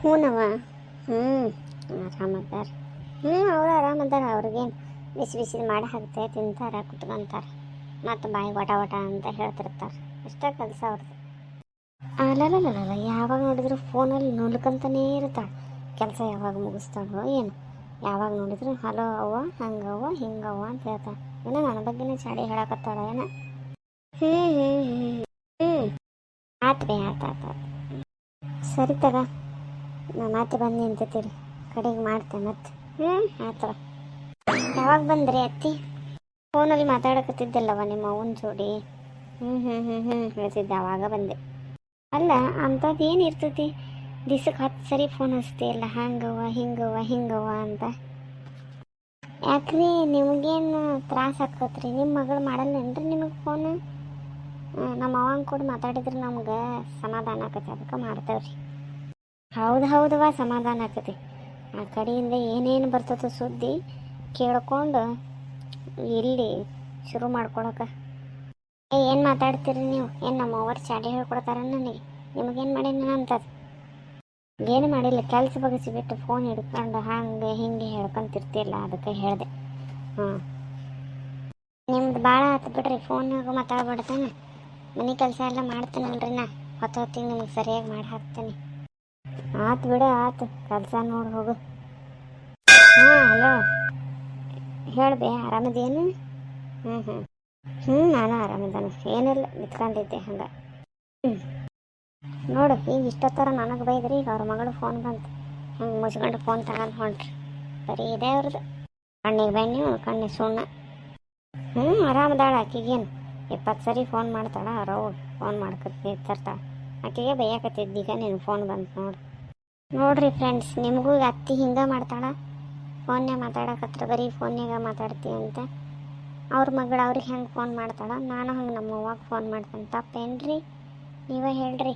ಹ್ಞೂನವ ಹ್ಞೂ ಆರಾಮದಾರ ಹ್ಞೂ ಅವರು ಆರಾಮದಾರ ಅವ್ರಿಗೇನು ಬಿಸಿ ಬಿಸಿ ಮಾಡಿ ಹಾಕ್ತೆ, ತಿಂತಾರೆ, ಕುತ್ಕೊಂತಾರೆ. ಮತ್ತು ಬಾಯಿ ವಟ ವಟ ಅಂತ ಹೇಳ್ತಿರ್ತಾರೆ. ಇಷ್ಟ ಕೆಲಸ ಅವ್ರದ್ದು ಅಲ್ಲಲ್ಲ ಯಾವಾಗ ನೋಡಿದ್ರು ಫೋನಲ್ಲಿ ನುಲ್ಕಂತಾನೇ ಇರ್ತಾಳೆ ಕೆಲಸ ಯಾವಾಗ ಮುಗಿಸ್ತಾಳೋ ಏನು. ಯಾವಾಗ ನೋಡಿದ್ರು, ಹಲೋ ಅವ್ವ ಹಂಗವ್ವ ಹಿಂಗವ್ವ ಅಂತ ಹೇಳ್ತಾಳೆ. ಏನೋ ನನ್ನ ಬಗ್ಗೆನೇ ಚಾಡಿ ಹೇಳಕತ್ತಾಳ ಏನ. ಹ್ಞೂ ಹ್ಞೂ ಹ್ಞೂ ಹ್ಞೂ ಆತು ರೀ ಆತು ಆತು ಆತು. ಸರಿ ತಗ. ನಾ ಮತ್ತೆ ಅಂತ ತಿಳಿ. ಕಡೆಗೆ ಮಾಡ್ತೆ ಮತ್ತೆ ಹ್ಞೂ ಆತರ ಯಾವಾಗ ಬಂದ್ರಿ ಅತ್ತಿ? ಫೋನಲ್ಲಿ ಮಾತಾಡಕತ್ತಿದ್ದಲ್ಲವ ನಿಮ್ಮ ಅವನ ಜೋಡಿ? ಹ್ಞೂ ಹ್ಞೂ ಹ್ಞೂ ಹ್ಞೂ ಹೇಳ್ತಿದ್ದೆ ಅವಾಗ ಬಂದೆ. ಅಲ್ಲ ಅಂಥದ್ದು ಏನು ಇರ್ತೈತಿ? ದಿಸಕ್ಕೆ ಹತ್ತು ಸರಿ ಫೋನ್ ಹಚ್ತಿಯಲ್ಲ ಹಂಗವ ಹಿಂಗವ ಹಿಂಗವ ಅಂತ. ಯಾಕ್ರಿ ನಿಮಗೇನು ತ್ರಾಸ ಆಕತ್ರಿ ನಿಮ್ಮ ಮಗಳು ಮಾಡಲ್ಲೇನ್ರಿ ನಿಮಗೆ ಫೋನ್? ನಮ್ಮ ಅವಂಗೆ ಕೂಡ ಮಾತಾಡಿದ್ರೆ ನಮ್ಗೆ ಸಮಾಧಾನ ಆಕತಿ ಅದಕ್ಕೆ ಮಾಡ್ತೇವ್ರಿ. ಹೌದು ಹೌದವ ಸಮಾಧಾನ ಆಕತಿ. ಆ ಕಡೆಯಿಂದ ಏನೇನು ಬರ್ತದ ಸುದ್ದಿ ಕೇಳ್ಕೊಂಡು ಇಲ್ಲಿ ಶುರು ಮಾಡ್ಕೊಳಕ. ಏ, ಏನು ಮಾತಾಡ್ತೀರಿ ನೀವು? ಏನು ನಮ್ಮ ಓವರ್ ಚಾಡಿ ಹೇಳ್ಕೊಡ್ತಾರ ನನಗೆ? ನಿಮಗೇನು ಮಾಡೀನಿ ಅಂತದು ಏನು ಮಾಡಿಲ್ಲ, ಕೆಲಸ ಬಗಸಿ ಬಿಟ್ಟು ಫೋನ್ ಹಿಡ್ಕೊಂಡು ಹಂಗೆ ಹಿಂಗೆ ಹೇಳ್ಕೊಂತಿರ್ತಿಲ್ಲ, ಅದಕ್ಕೆ ಹೇಳಿದೆ. ಹಾಂ ನಿಮ್ದು ಭಾಳ ಆತು ಬಿಡ್ರಿ ಫೋನಾಗ ಮಾತಾಡ್ಬಿಡ್ತಾನೆ ಮನೆ ಕೆಲಸ ಎಲ್ಲ ಮಾಡ್ತಾನಲ್ರಿ ನಾ. ಹೊತ್ತು ಹೊತ್ತಿಗೆ ನಿಮ್ಗೆ ಸರಿಯಾಗಿ ಮಾಡಿ ಹಾಕ್ತೇನೆ. ಆತು ಬಿಡ, ಆತು. ಕೆಲಸ ನೋಡಿ, ಹೋಗು. ಹಾಂ, ಹಲೋ. ಹೇಳ್ಬೆ ಆರಾಮದೇನು ಹ್ಞೂ ಹ್ಞೂ ಹ್ಞೂ ನಾನು ಆರಾಮಿದ್ದಾನೆ. ಏನಿಲ್ಲ, ನಿತ್ಕೊಂಡಿದ್ದೆ ಹಂಗೆ. ನೋಡು, ಈಗ ಇಷ್ಟೊತ್ತರ ನನಗೆ ಬೈದ್ರಿ, ಈಗ ಅವ್ರ ಮಗಳು ಫೋನ್ ಬಂತು. ಹಂಗೆ ಮುಚ್ಕೊಂಡು ಫೋನ್ ತಗೊಂಡು ಹೊಂಟ್ರಿ. ಬರೀ ಇದೆ ಅವ್ರದ್ದು ಕಣ್ಣಿಗೆ ಬೆಣ್ಣೆ ಕಣ್ಣಿಗೆ ಸುಣ್ಣ. ಹ್ಞೂ ಆರಾಮದಾಳ ಆಕಿಗೇನು. ಇಪ್ಪತ್ತು ಸರಿ ಫೋನ್ ಮಾಡ್ತಾಳ ಅವ್ರವ್ವ ಫೋನ್ ಮಾಡ್ಕೊತ ನಿಂತಿರ್ತಾಳೆ ಆಕೆಗೆ ಬೈಯಾಕತ್ತಿದ್ದು ಈಗ ನೀನು ಫೋನ್ ಬಂತು ನೋಡು. ನೋಡ್ರಿ ಫ್ರೆಂಡ್ಸ್ ನಿಮಗೂ ಈಗ ಅತ್ತಿ ಹಿಂಗೆ ಮಾಡ್ತಾಳ? ಫೋನ್ನೇ ಮಾತಾಡಕತ್ರ ಬರೀ ಫೋನ್ಯಾಗ ಮಾತಾಡ್ತೀವಿ ಅಂತ. ಅವ್ರ ಮಗಳು ಅವ್ರಿಗೆ ಹೆಂಗೆ ಫೋನ್ ಮಾಡ್ತಾಳ? ನಾನು ಹಂಗೆ ನಮ್ಮ ಅವ್ವಾಗ ಫೋನ್ ಮಾಡ್ತೇನೆ. ತಪ್ಪೇನ್ರಿ? ನೀವೇ ಹೇಳ್ರಿ.